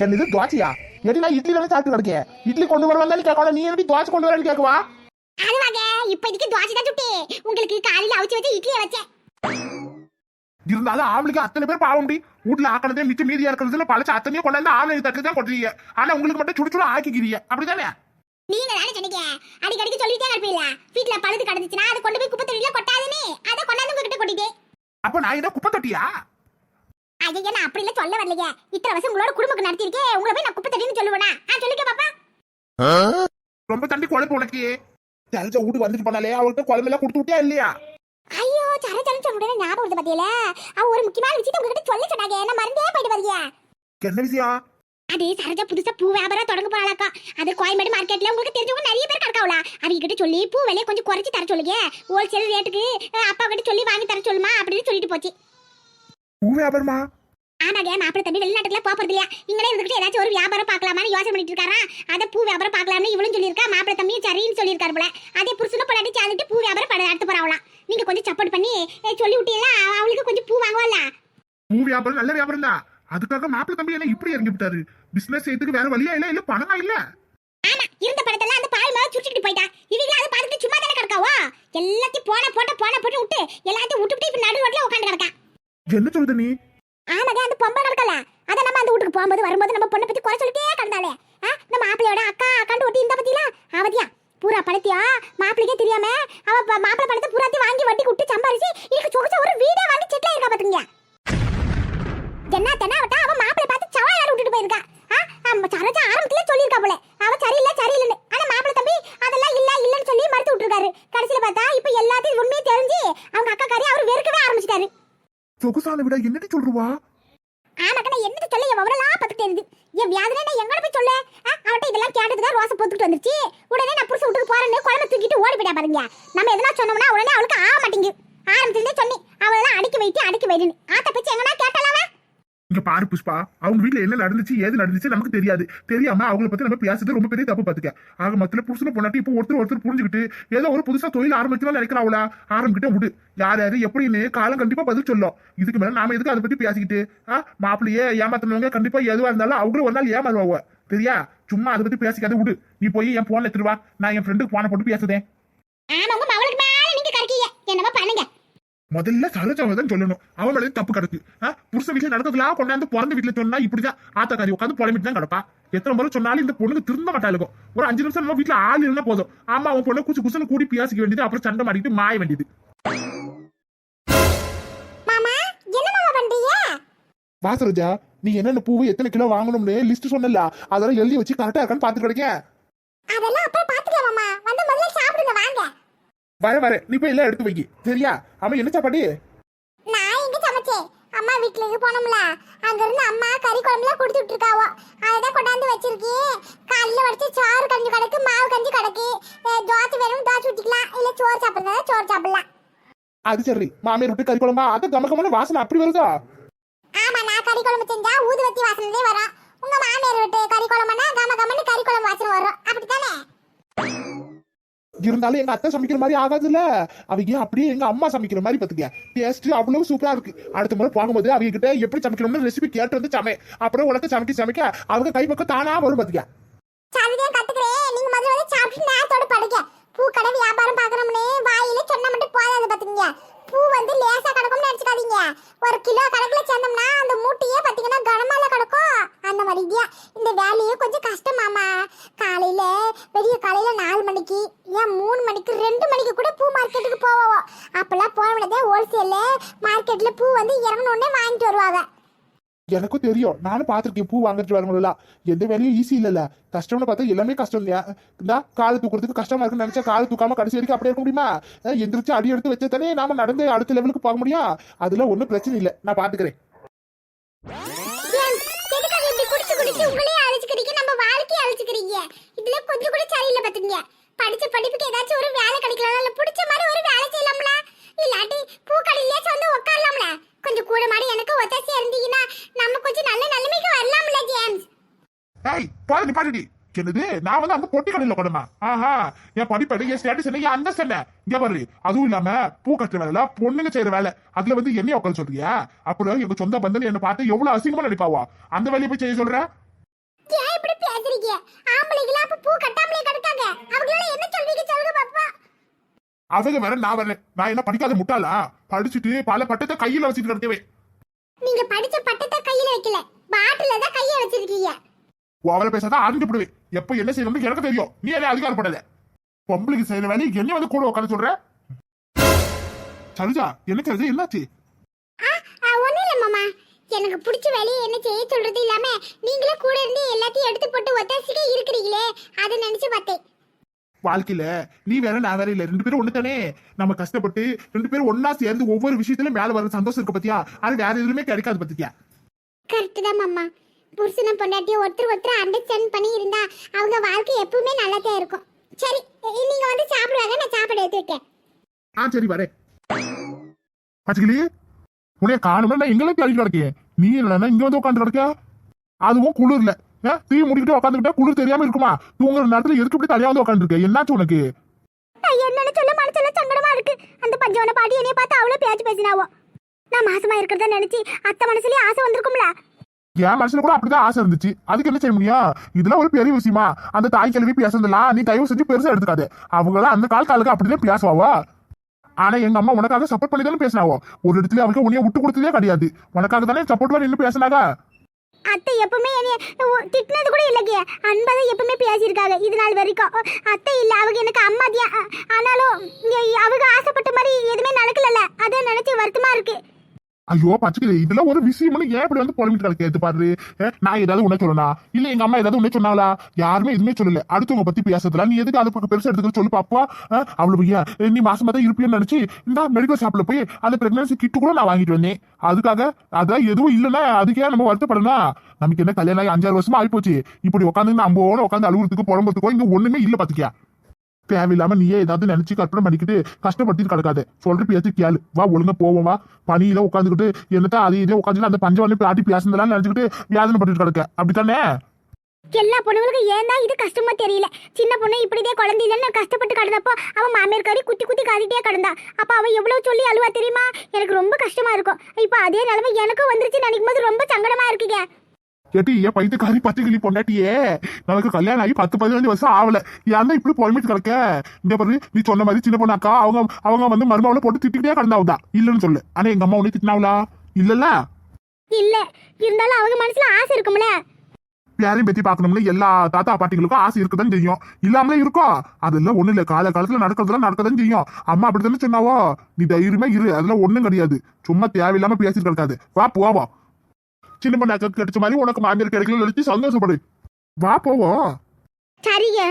சரி இது தோசையா எடி நான் இட்லி தானே சாப்பிட்டு கிடக்கேன் இட்லி கொண்டு வர வந்தாலும் கேட்கணும். நீ எப்படி தோசை கொண்டு வரேன்னு கேட்கவா? அதுவாங்க இப்போதைக்கு தோசை தான் சுட்டே. உங்களுக்கு காலையில அவிச்சு வச்ச இட்லியை வச்சேன். இருந்தாலும் ஆவலுக்கு அத்தனை பேர் பாவம் முடி வீட்டுல ஆக்கினதே மிச்சம் மீதியா இருக்கிறதுல பழச்சு அத்தனையும் கொண்டாந்து ஆவலுக்கு தட்டு தான் கொட்டுறீங்க. ஆனா உங்களுக்கு மட்டும் சுடு சுடு ஆக்கிக்கிறீங்க. அப்படிதானே? நீங்க தானே சொன்னீங்க. அடிக்கடிக்கு சொல்லிட்டே இருப்பீங்களா வீட்ல பழுது கிடந்துச்சுன்னா அதை கொண்டு போய் குப்பை தொட்டில கொட்டாதுன்னு. அதை கொண்டாந்து உங்ககிட்ட கொட்டிட்டேன். அப்ப நான் என்ன குப்பை தொட்டியா? ஐயா நான் அப்படி இல்ல சொல்ல வரலையே. இத்தனை வருஷம் உங்களோட குடும்பம் நடத்திருக்கேன் உங்களை போய் நான் குப்பை தொட்டின்னு சொல்லுவேனா? ஆ சொல்லுங்க பாப்பா. ரொம்ப தண்டி குழம்பு உனக்கு. தெரிஞ்ச வீட்டுக்கு வந்துட்டு போனாலே அவள்கிட்ட குழம்பெல்லாம் கொடுத்து விட்டியா இல்லையா? ஐயோ சர சர சொல்ல முடியாது ஞாபகம் வருது பாத்தியல. அவ ஒரு முக்கியமான விஷயத்தை உங்ககிட்ட சொல்ல சொன்னாங்க. என்ன மறந்தே போயிட்டு வரீங்க என்ன விஷயம்? அது சரஜா புதுசா பூ வியாபாரம் தொடங்க போறாளாக்கா. அது கோயம்பேடு மார்க்கெட்ல உங்களுக்கு தெரிஞ்சவங்க நிறைய பேர் கிடக்காவளா அவங்க கிட்ட சொல்லி பூ விலையை கொஞ்சம் குறைச்சு தர சொல்லுங்க. ஹோல்சேல் ரேட்டுக்கு அப்பா கிட்ட சொல்லி வாங்கி தர சொல்லுமா? அப்படின்னு சொல்லிட்டு போச்சு. பூ வியாபாரமா? ஆமாங்க மாப்பிள்ளை தம்பி வெளிநாட்டுல போறது இல்லையா இங்களே இருந்துகிட்டு ஏதாச்சும் ஒரு வியாபாரம் பார்க்கலாமான்னு யோசனை பண்ணிட்டு இருக்காரா அதை பூ வியாபாரம் பார்க்கலாம்னு இவளும் சொல்லியிருக்கா மாப்பிள்ளை தம்பி சரின்னு சொல்லியிருக்காரு போல. அதே புருஷனும் பொண்டாட்டி சேர்ந்துட்டு பூ வியாபாரம் பண்ண நடத்த போறாவலாம் நீங்க கொஞ்சம் சப்போர்ட் பண்ணி சொல்லி விட்டீங்களா அவளுக்கு கொஞ்சம் பூ வாங்குவாள்ல? பூ வியாபாரம் நல்ல வியாபாரம் தான். அதுக்காக மாப்பிள்ளை தம்பி என்ன இப்படி இறங்கி விட்டாரு. பிசினஸ் செய்யறதுக்கு வேற வழியா இல்ல இல்ல பணமா இல்ல. ஆமா இருந்த படத்தெல்லாம் அந்த பால் மேல சுட்டிட்டு போயிட்டா. இவங்க அதை பார்த்துட்டு சும்மா தானே கிடக்காவோ? எல்லாத்தையும் போன போட்ட போன போட்டு விட்டு எல்லாத்தையும் விட்டுவிட்டு இப்ப நடு ரோட்ல உட்காந்து கிடக்கா. என்ன சொல்லுது நீ? ஆமாங்க அந்த பொம்பை அதை நம்ம அந்த வீட்டுக்கு போகும்போது வரும்போது நம்ம பொண்ணை பத்தி குறை சொல்லிட்டே கிடந்தாலே. ஆ மாப்பிள்ளையோட அக்கா அக்காண்டு ஒட்டி இந்த பத்தியா? அவதியா பூரா பணத்தியா மாப்பிள்ளைக்கே தெரியாம அவ ப- மாப்பிள்ளை பணத்தை வாங்கி வட்டி விட்டு சம்பாரிச்சு இதுக்கு சொகுச்ச ஒரு வீடே வாங்கி செட்டில் இருக்கா பாத்துங்க என்ன தென்னாவட்டா அவ மாப்பிள்ளை பார்த்து சவாலாட விட்டுட்டு போயிருக்கா. ஆமா, சரோஜா ஆரம்பத்திலே சொல்லியிருக்கா போல. அவ சரியில்லை சரியில்லைன்னு. ஆனா மாப்பிள்ளை தம்பி அதெல்லாம் இல்ல இல்லன்னு சொல்லி மறுத்து விட்டுருக்காரு. கடைசியில பார்த்தா இப்ப எல்லாத்தையும் உண்மையை தெரிஞ்சு அவங்க அக்கா காரி அவர் வெறுக்கவே ஆரம்பிச்சிட்டாரு. சொகுசால விட என்னடி சொல்றவா ஆமாக்கா நான் என்னது சொல்ல என் என் வியாதினா நான் எங்கட போய் சொல்ல. அவட்ட இதெல்லாம் கேட்டதுக்கு ரோசை பொத்துக்கிட்டு வந்துருச்சு. உடனே நான் புருஷ விட்டு போறேன்னு குழம்பு தூக்கிட்டு ஓடி போயிட்டா பாருங்க. நம்ம எதனா சொன்னோம்னா உடனே அவளுக்கு ஆக மாட்டேங்குது. ஆரம்பத்துல சொன்னி அவளெல்லாம் அடிக்க வைத்து அடிக்க வைடுன்னு ஆத்த பேச்சு எங்கன்னா கேட்டாலும் இங்க பாரு புஷ்பா அவங்க வீட்டுல என்ன நடந்துச்சு ஏது நடந்துச்சு நமக்கு தெரியாது. தெரியாம அவங்கள பத்தி நம்ம பேசுறது ரொம்ப பெரிய தப்பு பாத்துக்க. ஆக மத்தில புருஷனை பொண்டாட்டி இப்போ ஒருத்தர் ஒருத்தர் புரிஞ்சுக்கிட்டு ஏதோ ஒரு புதுசா தொழில் ஆரம்பிச்சாலும் நினைக்கிறாங்களா ஆரம்பிக்கிட்ட விடு. யார் யாரு எப்படின்னு காலம் கண்டிப்பா பதில் சொல்லும். இதுக்கு மேல நாம எதுக்கு அதை பத்தி பேசிக்கிட்டு ஆ மாப்பிள்ளையே ஏமாத்தினவங்க கண்டிப்பா எதுவா இருந்தாலும் அவங்களும் ஒரு நாள் ஏமாறுவாங்க. தெரியா? சும்மா அதை பத்தி பேசிக்காத விடு. நீ போய் என் போன்ல எடுத்துருவா நான் என் ஃப்ரெண்டுக்கு போன போட்டு பேசுதேன் ஆமா உங்க மவளுக்கு மேல நீங்க கறக்கீங்க என்னமோ பண்ணுங்க முதல்ல சரோஜாவை தான் சொல்லணும். அவன் மேலே தப்பு கிடக்கு. ஆ, புருஷன் வீட்டுல நடக்கிறதுலாம் கொண்டாந்து பிறந்த வீட்டுல சொன்னா இப்படிதான் ஆத்தாக்காரி உட்காந்து புலம்பிட்டு தான் கிடப்பா. எத்தனை முறை சொன்னாலும் இந்த பொண்ணுக்கு திருந்த மாட்டாளுக்கும் ஒரு அஞ்சு நிமிஷம் நம்ம வீட்டுல ஆள் இருந்தா போதும். ஆமா அவன் பொண்ணு குச்சு குசுன்னு கூடி பேசிக்க வேண்டியது அப்புறம் சண்டை மாட்டிட்டு மாய வேண்டியது. மாமா என்ன மாமா பண்றீங்க? வா சரோஜா நீ என்னென்ன பூவு எத்தனை கிலோ வாங்கணும்னு லிஸ்ட் சொன்னல அதெல்லாம் எழுதி வச்சு கரெக்டா இருக்கான்னு பாத்து கிடைக்க அதெல்லாம் அப்புறம் பாத்துக்கலாம் மாமா. வந்து முதல்ல சாப்பிடுங்க வாங்க. வர வர. நீ போய் எல்லாம் எடுத்து வைக்கி. சரியா? அவன் என்ன சாப்பாடு? நான் எங்க சமைச்சேன் அம்மா வீட்டுக்கு போனோம்ல. அங்க இருந்து அம்மா கறி குழம்புல கொடுத்துட்டு இருக்காவோ அததான் கொண்டாந்து வச்சிருக்கேன். காலையில வடிச்சு சோறு கஞ்சி கிடக்கு மாவு கஞ்சி கிடக்கு தோசை வேணும் தோசை ஊத்திக்கலாம். இல்ல சோறு சாப்பிடுறதா சோறு சாப்பிடலாம். அது சரி. மாமியார் விட்டு கறி குழம்பா? அது கமக்கமான வாசனை அப்படி வருதா? ஆமா நான் கறி குழம்பு செஞ்சா ஊதுவத்தி வாசனையே வரும் உங்க மாமியார் விட்டு கறி குழம்புனா கம கமன்னு கறி குழம்பு வாசனை வரும் அப்படித்தானே இருந்தாலும் எங்க அத்தை சமைக்கிற மாதிரி ஆகாதுல்ல. அவங்க அப்படியே எங்க அம்மா சமைக்கிற மாதிரி பாத்துக்க டேஸ்ட் அவ்வளவு சூப்பரா இருக்கு. அடுத்த முறை போகும்போது அவங்க கிட்ட எப்படி சமைக்கணும்னு ரெசிபி கேட்டு வந்து சமை. அப்புறம் உனக்கு சமைக்க சமைக்க அவங்க கை பக்கம் தானா வரும் பாத்துக்க சாப்பிட்டு நேரத்தோட படுங்க பூக்கடை வியாபாரம் பாக்குறோம்னு வாயில சொன்னா மட்டும் போதாது பாத்துங்க பூ வந்து லேசா கிடக்கும்னு நினைச்சுக்காதீங்க. ஒரு கிலோ கணக்குல சேர்ந்தோம்னா அந்த மூட்டையே பாத்தீங்கன்னா கனமால கிடக்கும் அந்த மாதிரி இதா இந்த வேலையே கொஞ்சம் கஷ்டமாமா காலையில பெரிய காலையில நாலு மணிக்கு ஏன் மூணு மணிக்கு ரெண்டு மணிக்கு கூட பூ மார்க்கெட்டுக்கு போவோம். அப்பெல்லாம் போனதே ஹோல்சேல்ல மார்க்கெட்ல பூ வந்து இறங்கணுன்னே வாங்கிட்டு வருவாங்க. எனக்கும் தெரியும். நானும் பார்த்துருக்கேன். பூ வாங்கிட்டு வரவங்களெல்லாம். எந்த வேலையும் ஈஸி இல்லைல்ல. கஷ்டம்னு பார்த்தா எல்லாமே கஷ்டம் இல்லையா? இந்தா காலை தூக்குறதுக்கு கஷ்டமா இருக்குன்னு நினைச்சா காலை தூக்காம கடைசி வரைக்கும் அப்படியே இருக்க முடியுமா? எந்திரிச்சு அடி எடுத்து வச்சா தானே நாம நடந்து அடுத்த லெவலுக்கு போக முடியும்? அதுல ஒன்றும் பிரச்சனை இல்லை. நான் பாத்துக்கிறேன் ஏன், எதுக்காக இப்படி குடிச்சு குடிச்சு உங்களே அழைச்சுக்கிறீங்க நம்ம வாழ்க்கையை அழைச்சுக்கிறீங்க இதுல கொஞ்சம் கூட சரியில்லை பாத்துங்க படிச்ச படிப்புக்கு ஏதாச்சும் ஒரு வேலை கிடைக்கலாம் இல்ல பிடிச்ச மாதிரி ஒரு வேலை செய்யலாம்ல இல்லாட்டி பூக்கடையிலேயே வந்து உட்காரலாம்ல கொஞ்சம் கூட மாதிரி எனக்கு ஒத்தாசியா இருந்தீங்கன்னா நம்ம கொஞ்சம் நல்ல நிலைமைக்கு வரலாம்ல ஜேம்ஸ் ஏய் பாரு நீ பாருடி என்னது? நான் வந்து அந்த பொட்டி கடையில கொடுமா ஆஹா என் படிப்படி என் ஸ்டேட்டஸ் என்ன என் அந்தஸ்து என்ன? இங்க பாரு. அதுவும் இல்லாம பூ கட்டுற வேலை பொண்ணுங்க செய்யற வேலை. அதுல வந்து என்னைய உட்கார சொல்றியா? அப்புறம் எங்க சொந்த பந்தன் என்ன பார்த்து எவ்வளவு அசிங்கமா நடிப்பாவா? அந்த வேலையை போய் செய்ய சொல்ற? ஏன் இப்படி பேசுறீங்க? ஆம்பளைங்களா அப்ப பூ கட்டாமலே கிடக்காங்க. அவங்களால என்ன சொல்வீங்க சொல்லுங்க பாப்பா. அவங்க வேற நான் வரல. நான் என்ன படிக்காத முட்டாளா? படிச்சுட்டு பல பட்டத்தை கையில வச்சுட்டு கிடக்கவே நீங்க படிச்ச பட்டத்தை கையில வைக்கல. பாட்டில தான் கைய வச்சிருக்கீங்க. அவளை பேசாதான் விடுவேன் எப்ப என்ன செய்யணும்னு எனக்கு தெரியும். நீ என்ன அதிகாரப்படாத பொம்பளைக்கு செய்யற வேலையை என்ன வந்து கூட உட்காந்து சொல்ற? சரோஜா என்ன சரோஜா என்னாச்சு? ஒன்றும் இல்லை மாமா. எனக்கு பிடிச்ச வேலையை என்ன செய்ய சொல்றது இல்லாம நீங்களே கூட இருந்து எல்லாத்தையும் எடுத்து போட்டு ஒத்தாசிக்கே இருக்கிறீங்களே அதை நினைச்சு பார்த்தேன். வாழ்க்கையில நீ வேற நான் வேற இல்ல. ரெண்டு பேரும் ஒண்ணு தானே நம்ம கஷ்டப்பட்டு ரெண்டு பேரும் ஒண்ணா சேர்ந்து ஒவ்வொரு விஷயத்திலும் மேல வர சந்தோஷம் இருக்கு பத்தியா? அது வேற எதுவுமே கிடைக்காது பத்தியா? கரெக்ட் தான் மாமா. புருஷனை பொண்டாட்டியும் ஒருத்தர் ஒருத்தர் அண்டர்ஸ்டாண்ட் பண்ணி இருந்தா அவங்க வாழ்க்கை எப்பவுமே நல்லா தான் இருக்கும். சரி நீங்க வந்து சாப்பிடுவாங்க நான் சாப்பாடு எடுத்து வைக்கேன் ஆ சரி வரேன். பச்சைக்கிளி உன்னைய காணுமே நான் எங்களை தேடிட்டு கிடக்கேன் நீ இல்லைன்னா இங்க வந்து உட்காந்து கிடக்க அதுவும் குளிர்ல. தீ முடிக்கிட்டு உட்காந்துக்கிட்டா குளிர் தெரியாம இருக்குமா? தூங்குற நேரத்துல எதுக்கு இப்படி தனியா வந்து உட்காந்துருக்க என்னாச்சு உனக்கு? என்னன்னு சொல்ல மனசுல சங்கடமா இருக்கு. அந்த பஞ்சவன பாட்டி என்னைய பார்த்து அவ்வளவு பேச்சு பேசினாவோ. நான் மாசமா இருக்கிறத நினைச்சு அத்தை மனசுலயே ஆசை வந்திருக்கும்ல. என் மனசுல கூட அப்படிதான் ஆசை இருந்துச்சு. அதுக்கு என்ன செய்ய முடியும்? இதெல்லாம் ஒரு பெரிய விஷயமா. அந்த தாய் கிழவி பேசுறதுலாம் நீ தயவு செஞ்சு பெருசா எடுத்துக்காது. அவங்களாம் அந்த காலத்து ஆளுக்கு அப்படிதான் பேசுவாவா? ஆனா எங்க அம்மா உனக்காக சப்போர்ட் பண்ணி தானே பேசினாவோ? ஒரு இடத்துல அவளுக்கு உன்னைய விட்டு கொடுத்ததே கிடையாது. உனக்காக தானே சப்போர்ட் பண்ணி நின்று பேசினாங்க? அத்தை எப்பவுமே என்னைய திட்டினது கூட இல்லைங்க. அன்பதை எப்பவுமே பேசியிருக்காங்க இது நாள் வரைக்கும். அத்தை இல்ல அவங்க எனக்கு அம்மாதியா தியா ஆனாலும் அவங்க ஆசைப்பட்ட மாதிரி எதுவுமே நடக்கலல்ல. அதை நினைச்சு வருத்தமா இருக்கு. ஐயோ பச்சைக்கிளி இதெல்லாம் ஒரு விஷயம்னு ஏன் இப்படி வந்து புலம்பிட்டு கிடக்கு? எடுத்து பாரு. நான் ஏதாவது உன்ன சொல்லணும் இல்ல எங்க அம்மா ஏதாவது உன்ன சொன்னாங்களா யாருமே எதுவுமே சொல்லல. அடுத்தவங்க பத்தி பேசுறதுல. நீ எதுக்கு அதை பக்கம் பெருசா எடுத்துக்க சொல்லு பாப்பா? அவ்வளவு ஐயா நீ மாசமா தான் இருப்பியன்னு நினைச்சு இந்த மெடிக்கல் ஷாப்ல போய் அந்த பிரெக்னன்சி கிட்டு கூட நான் வாங்கிட்டு வந்தேன். அதுக்காக அதான் எதுவும் இல்லைன்னா அதுக்கே நம்ம வருத்தப்படணும்? நமக்கு என்ன கல்யாணம் ஆகி அஞ்சாறு வருஷமா ஆயிப்போச்சு. இப்படி உட்காந்து அம்போட உட்காந்து அழுகுறதுக்கு புலம்புறதுக்கோ இங்க ஒண்ணுமே இல்ல பாத்துக்கியா? தேவையில்லாம நீயே ஏதாவது நினைச்சு கற்பனை பண்ணிக்கிட்டு கஷ்டப்படுத்திட்டு கிடக்காத. சொல்ற பேச்சு கேளு. வா ஒழுங்கா போவோம் வா. பனியில உட்காந்துக்கிட்டு என்னத்தான் அது இதே உட்காந்துட்டு அந்த பஞ்சவண்ணி பிளாட்டி பேசுனதெல்லாம் நினைச்சுக்கிட்டு வேதனை பட்டுட்டு கிடக்க. அப்படித்தானே? எல்லா பொண்ணுங்களுக்கும் ஏன் தான் இது கஷ்டமா தெரியல. சின்ன பொண்ணு இப்படிதே குழந்தை இல்லைன்னு கஷ்டப்பட்டு கடந்தப்போ அவன் மாமியார் கறி குத்தி குத்தி காதிட்டே கடந்தா. அப்ப அவ எவ்வளவு சொல்லி அழுவா தெரியுமா? எனக்கு ரொம்ப கஷ்டமா இருக்கும். இப்ப அதே நிலைமை எனக்கும் வந்துருச்சு நினைக்கும் போது ரொம்ப சங்கடமா இருக்குங்க. கேட்டி ஏன் பைத்தியக்காரி பத்து கிளி பொண்டாட்டியே. நமக்கு கல்யாணம் ஆகி பத்து பதினஞ்சு வருஷம் ஆகல. ஏன் இப்படி புலம்பிட்டு கிடக்க? இந்த பாரு நீ சொன்ன மாதிரி சின்ன பொண்ணு அக்கா அவங்க அவங்க வந்து மருமாவில போட்டு திட்டிக்கிட்டே கிடந்தாவுதா? இல்லைன்னு சொல்லு. ஆனா எங்க அம்மா உன்னை திட்டினாவளா? இல்லல்ல? இல்ல. இருந்தாலும் அவங்க மனசுல ஆசை இருக்கும்ல. யாரையும் பத்தி பார்க்கணும்னு எல்லா தாத்தா பாட்டிகளுக்கும் ஆசை இருக்குதான் செய்யும் இல்லாமலே இருக்கும் அதெல்லாம் ஒண்ணு இல்ல. கால காலத்துல நடக்கிறதெல்லாம் நடக்கதான் செய்யும் அம்மா அப்படித்தானே சொன்னாவோ? நீ தைரியமா இரு. அதெல்லாம் ஒண்ணும் கிடையாது. சும்மா தேவையில்லாம பேசிட்டு கிடக்காது. வா போவோம். சின்ன பொண்ணு அக்கா கிடைச்ச மாதிரி உனக்கு மாமியார் கிடைக்கல நினைச்சு சந்தோஷப்படு. வா போவோம். சரிங்க.